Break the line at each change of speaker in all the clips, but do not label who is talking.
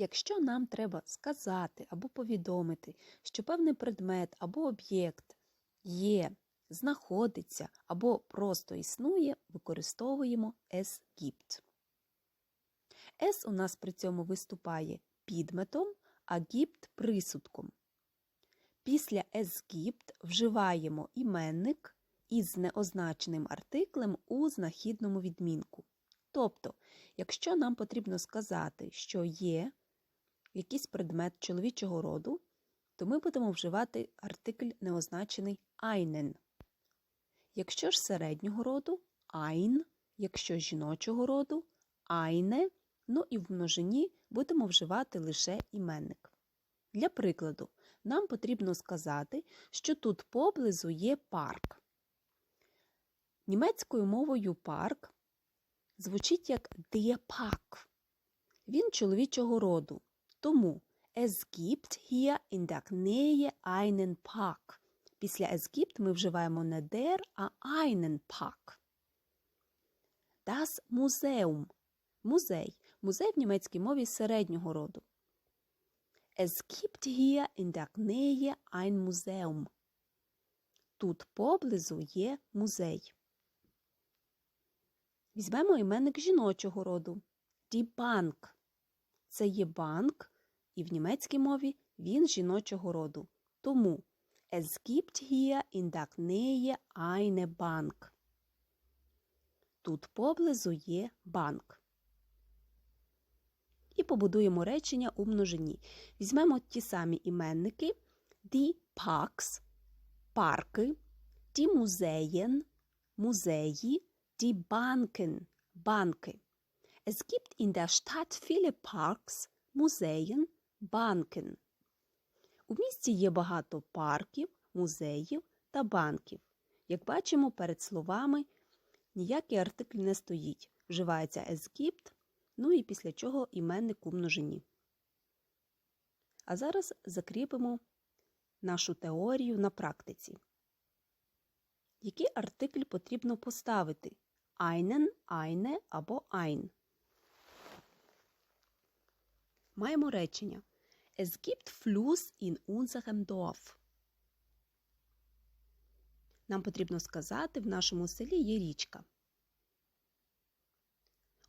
Якщо нам треба сказати або повідомити, що певний предмет або об'єкт є, знаходиться або просто існує, використовуємо es gibt. Es у нас при цьому виступає підметом, а gibt присудком. Після es gibt вживаємо іменник із неозначеним артиклем у знахідному відмінку. Тобто, якщо нам потрібно сказати, що є якийсь предмет чоловічого роду, то ми будемо вживати артикль неозначений einen. Якщо ж середнього роду ein, якщо жіночого роду eine, ну і в множині будемо вживати лише іменник. Для прикладу, нам потрібно сказати, що тут поблизу є парк. Німецькою мовою парк звучить як Park. Він чоловічого роду. Тому es gibt hier in der Nähe einen Park. Після es gibt ми вживаємо не der, а einen Park. Das Museum. Музей. Музей в німецькій мові середнього роду. Es gibt hier in der Nähe ein Museum. Тут поблизу є музей. Візьмемо іменник жіночого роду. Die Bank. Це є банк, і в німецькій мові він жіночого роду. Тому es gibt hier in der Nähe eine Bank. Тут поблизу є банк. І побудуємо речення у множині. Візьмемо ті самі іменники die Parks, парки, die Museen, музеї, die Banken, банки. Es gibt in der Stadt viele Parks, Museen, Banken. У місті є багато парків, музеїв та банків. Як бачимо, перед словами ніякий артикль не стоїть. Вживається gibt, ну і після чого іменник у множині. А зараз закріпимо нашу теорію на практиці. Який артикль потрібно поставити? Einen, eine або ein. Маємо речення. Es gibt Fluss in unserem Dorf. Нам потрібно сказати, в нашому селі є річка.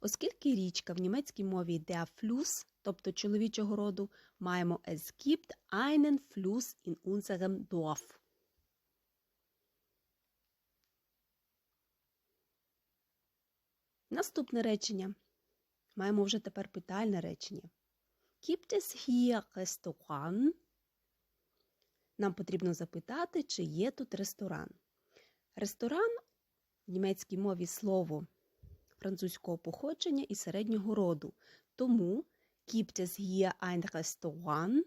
Оскільки річка в німецькій мові der Fluss, тобто чоловічого роду, маємо es gibt einen Fluss in unserem Dorf. Наступне речення. Маємо вже тепер питальне речення. Gibt es hier Restaurant? Нам потрібно запитати, чи є тут ресторан. Ресторан в німецькій мові слово французького походження і середнього роду. Тому gibt es hier ein Restaurant?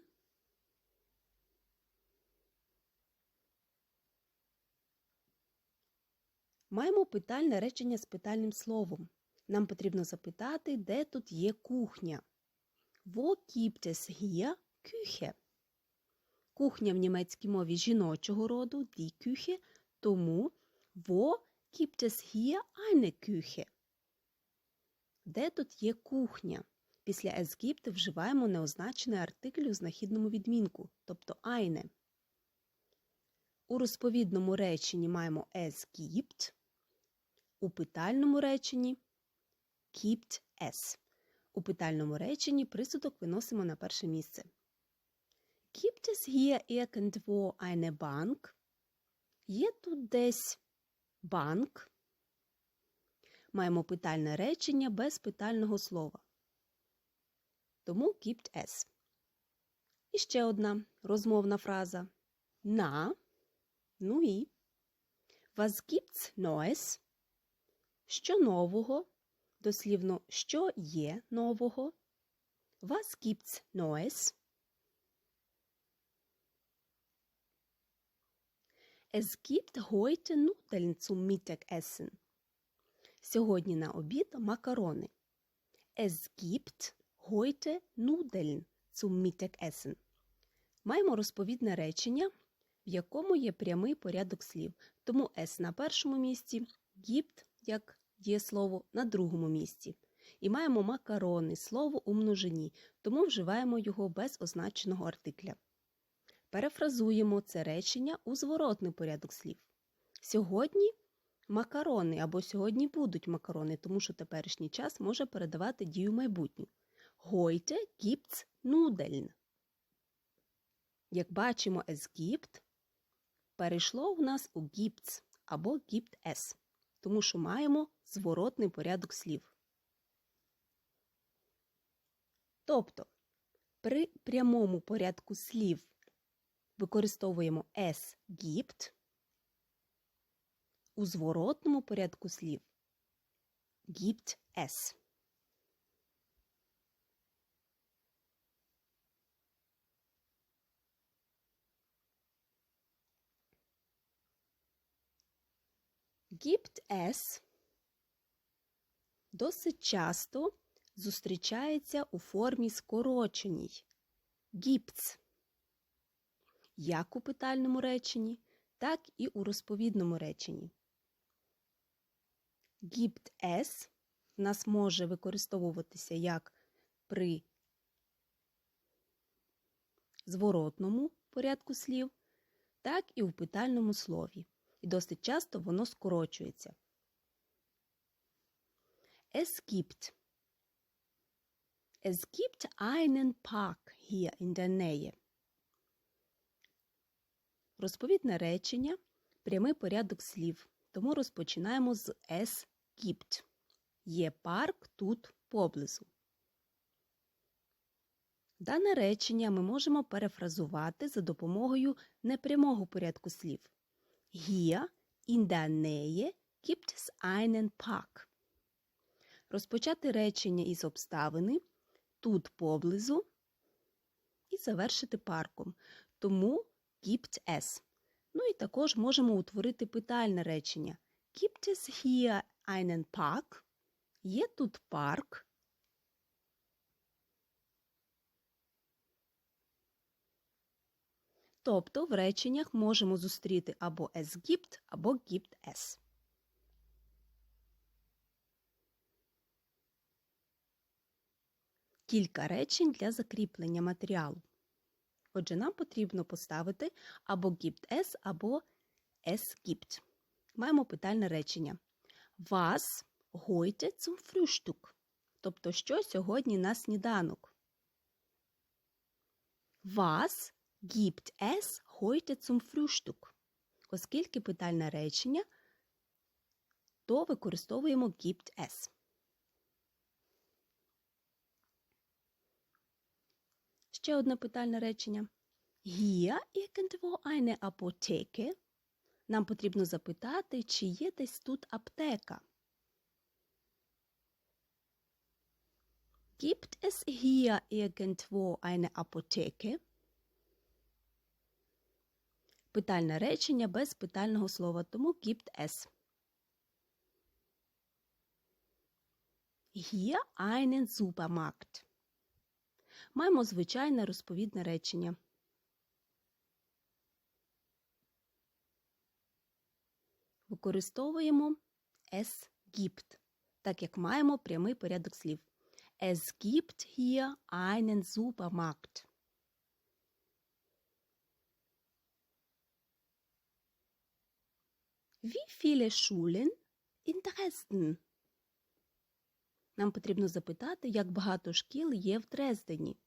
Маємо питальне речення з питальним словом. Нам потрібно запитати, де тут є кухня. Wo gibt es hier Küche? Кухня в німецькій мові жіночого роду, die Küche, тому wo gibt es hier eine Küche? Де тут є кухня? Після es gibt вживаємо неозначений артикль у знахідному відмінку, тобто eine. У розповідному реченні маємо es gibt, у питальному реченні gibt es. У питальному реченні присудок виносимо на перше місце. Gibt es hier irgendwo eine Bank? Є тут десь банк. Маємо питальне речення без питального слова. Тому gibt es. І ще одна розмовна фраза. На. Ну і. Was gibt's Neues? Що нового? Дослівно, що є нового? Was gibt's Neues? Es gibt heute Nudeln zum Mittagessen. Сьогодні на обід макарони. Es gibt heute Nudeln zum Mittagessen. Маємо розповідне речення, в якому є прямий порядок слів. Тому S на першому місці, gibt як дієслово на другому місці. І маємо макарони, слово у множині, тому вживаємо його без означеного артикля. Перефразуємо це речення у зворотний порядок слів. Сьогодні макарони або сьогодні будуть макарони, тому що теперішній час може передавати дію майбутню. Heute gibt's Nudeln. Як бачимо, es gibt перейшло в нас у gibt's або gibt es, тому що маємо зворотний порядок слів. Тобто при прямому порядку слів використовуємо es gibt, у зворотному порядку слів gibt es. Gibt es досить часто зустрічається у формі скороченій gibt's, як у питальному реченні, так і у розповідному реченні. Gibt es в нас може використовуватися як при зворотному порядку слів, так і в питальному слові. І досить часто воно скорочується. Es gibt. Es gibt einen Park. Розповідне речення прямий порядок слів. Тому розпочинаємо з es. Є парк тут поблизу. Дане речення ми можемо перефразувати за допомогою непрямого порядку слів. Hier in der Nähe gibt es einen Park. Розпочати речення із обставини тут поблизу і завершити парком. Тому gibt es. Ну і також можемо утворити питальне речення. Gibt es hier einen Park? Є тут парк? Тобто в реченнях можемо зустріти або es gibt, або gibt es. Кілька речень для закріплення матеріалу. Отже, нам потрібно поставити або gibt es, або es gibt. Маємо питальне речення. Was heute zum Frühstück? Тобто, що сьогодні на сніданок? Was gibt es heute zum Frühstück? Оскільки питальне речення, то використовуємо gibt es. Ще одне питальне речення. Hier irgendwo eine Apotheke? Нам потрібно запитати, чи є десь тут аптека. Gibt es hier irgendwo eine Apotheke? Питальне речення без питального слова, тому gibt es. Hier einen Supermarkt. Маємо звичайне розповідне речення. Використовуємо es gibt, так як маємо прямий порядок слів. Es gibt hier einen Supermarkt. Wie viele Schulen in Dresden? Нам потрібно запитати, як багато шкіл є в Дрездені.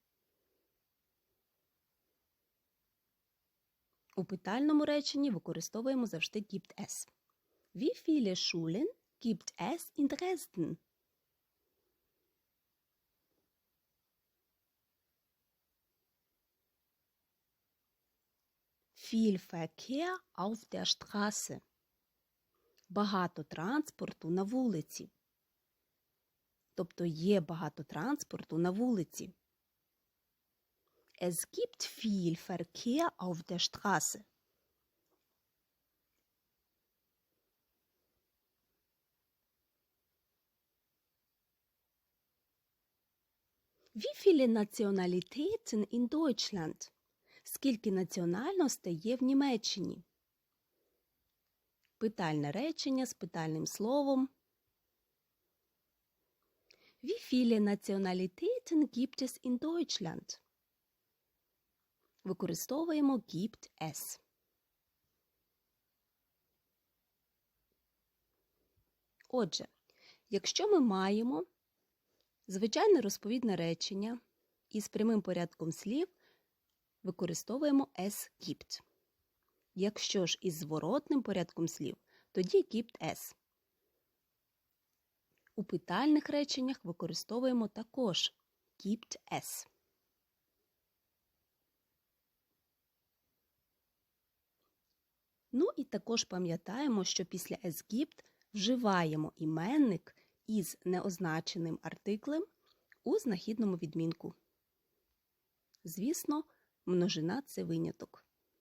У питальному реченні використовуємо завжди gibt es. Wie viele Schulen gibt es in Dresden? Viel Verkehr auf der Straße. Багато транспорту на вулиці. Тобто є багато транспорту на вулиці. Es gibt viel Verkehr auf der Straße. Wie viele Nationalitäten in Deutschland? Скільки національностей є в Німеччині? Питальне речення з питальним словом. Wie viele Nationalitäten gibt es in Deutschland? Використовуємо gibt es. Отже, якщо ми маємо звичайне розповідне речення із прямим порядком слів, використовуємо es gibt. Якщо ж із зворотним порядком слів, тоді gibt es. У питальних реченнях використовуємо також gibt es. Ну і також пам'ятаємо, що після gibt вживаємо іменник із неозначеним артиклем у знахідному відмінку. Звісно, множина це виняток.